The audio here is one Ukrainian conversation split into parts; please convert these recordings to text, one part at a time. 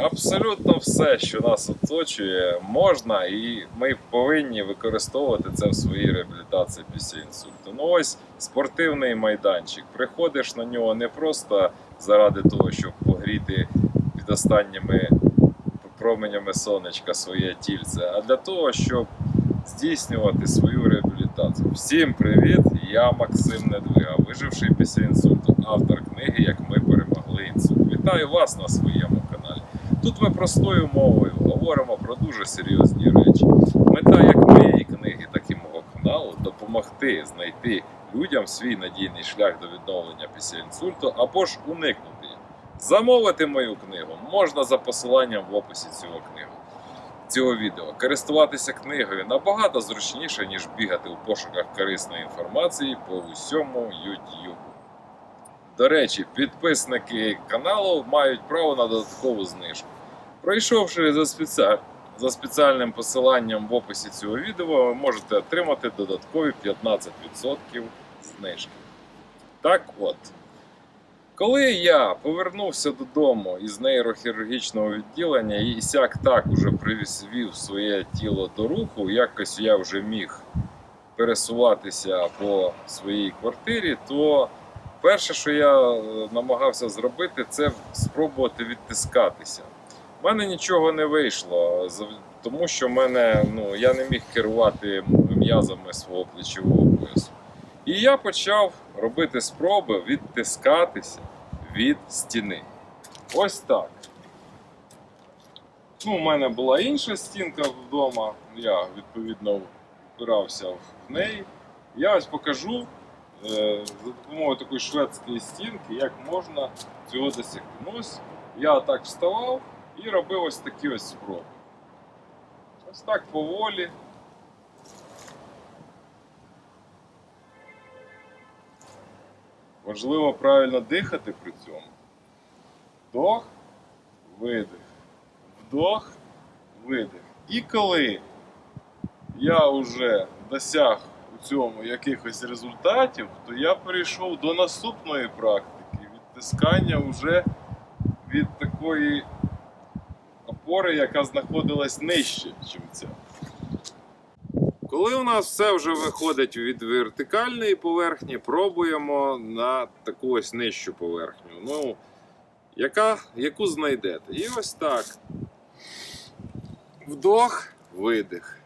абсолютно все, що нас оточує, можна і ми повинні використовувати це в своїй реабілітації після інсульту. Ну ось спортивний майданчик. Приходиш на нього не просто заради того, щоб погріти під останніми променями сонечка своє тільце, а для того, щоб здійснювати свою реабілітацію. Всім привіт! Я Максим Недвига, виживший після інсульту, автор книги Як ми перемогли інсульт. Вітаю вас на своєму. Тут ми простою мовою говоримо про дуже серйозні речі. Мета як моєї книги, так і мого каналу допомогти знайти людям свій надійний шлях до відновлення після інсульту або ж уникнути його. Замовити мою книгу можна за посиланням в описі цього книги. Цього відео користуватися книгою набагато зручніше, ніж бігати у пошуках корисної інформації по усьому YouTube. До речі, підписники каналу мають право на додаткову знижку. Пройшовши за, спеціаль... за спеціальним посиланням в описі цього відео, ви можете отримати додаткові 15% знижки. Так от. Коли я повернувся додому із нейрохірургічного відділення і сяк так уже привів своє тіло до руху, якось я вже міг пересуватися по своїй квартирі, то перше, що я е, намагався зробити, це спробувати відтискатися. У мене нічого не вийшло, тому що мене, ну, я не міг керувати м'язами свого плечового поясу. І я почав робити спроби відтискатися від стіни. Ось так. Ну, у мене була інша стінка вдома, я відповідно впирався в неї. Я ось покажу за допомогою такої шведської стінки, як можна цього досягти. Ну, ось я так вставав і робив ось такі ось спроби. Ось так поволі. Важливо правильно дихати при цьому. Вдох, видих. Вдох, видих. І коли я вже досяг цьому якихось результатів, то я перейшов до наступної практики відтискання вже від такої опори, яка знаходилась нижче, ніж ця. Коли у нас все вже виходить від вертикальної поверхні, пробуємо на таку ось нижчу поверхню. Ну, яка, яку знайдете. І ось так. Вдох, видих.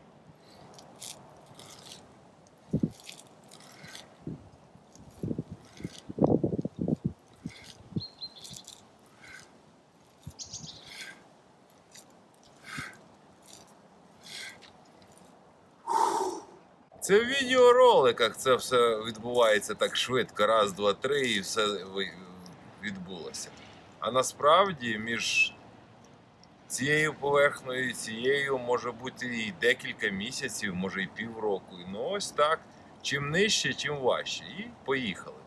Це в відеороликах це все відбувається так швидко, раз, два, три, і все відбулося. А насправді між цією поверхнею і цією може бути і декілька місяців, може і півроку. Ну ось так. Чим нижче, чим важче. І поїхали.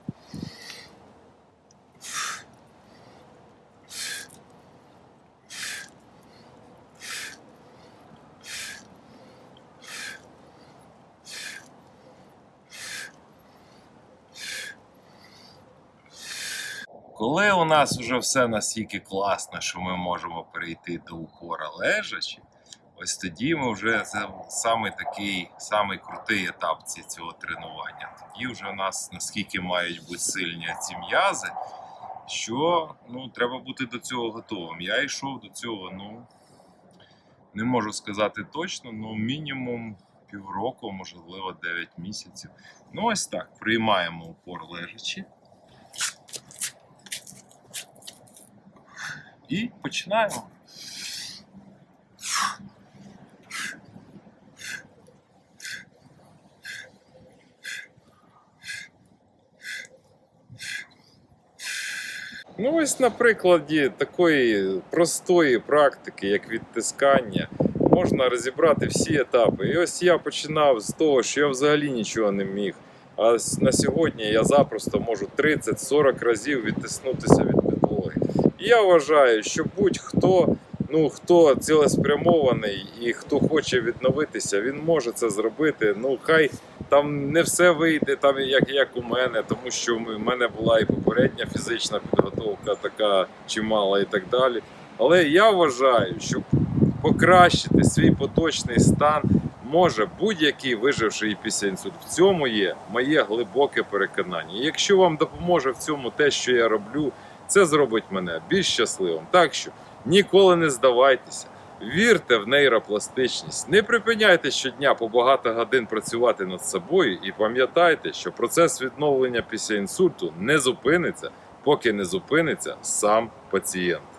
Коли у нас вже все настільки класно, що ми можемо перейти до упора лежачи, ось тоді ми вже це саме такий самий крутий етап цього тренування. Тоді вже у нас наскільки мають бути сильні ці м'язи, що ну, треба бути до цього готовим. Я йшов до цього, ну не можу сказати точно, ну мінімум півроку, можливо, 9 місяців. Ну, ось так. Приймаємо упор лежачи. І починаємо. Ну, ось на прикладі такої простої практики, як відтискання, можна розібрати всі етапи. І ось я починав з того, що я взагалі нічого не міг. А на сьогодні я запросто можу 30-40 разів відтиснутися від я вважаю, що будь-хто, ну хто цілеспрямований і хто хоче відновитися, він може це зробити. Ну хай там не все вийде, там як, як у мене, тому що в мене була і попередня фізична підготовка така чимала і так далі. Але я вважаю, що покращити свій поточний стан може будь-який виживший після інсульту. В цьому є моє глибоке переконання. Якщо вам допоможе в цьому те, що я роблю, це зробить мене більш щасливим. Так що ніколи не здавайтеся. Вірте в нейропластичність, не припиняйте щодня по багато годин працювати над собою і пам'ятайте, що процес відновлення після інсульту не зупиниться, поки не зупиниться сам пацієнт.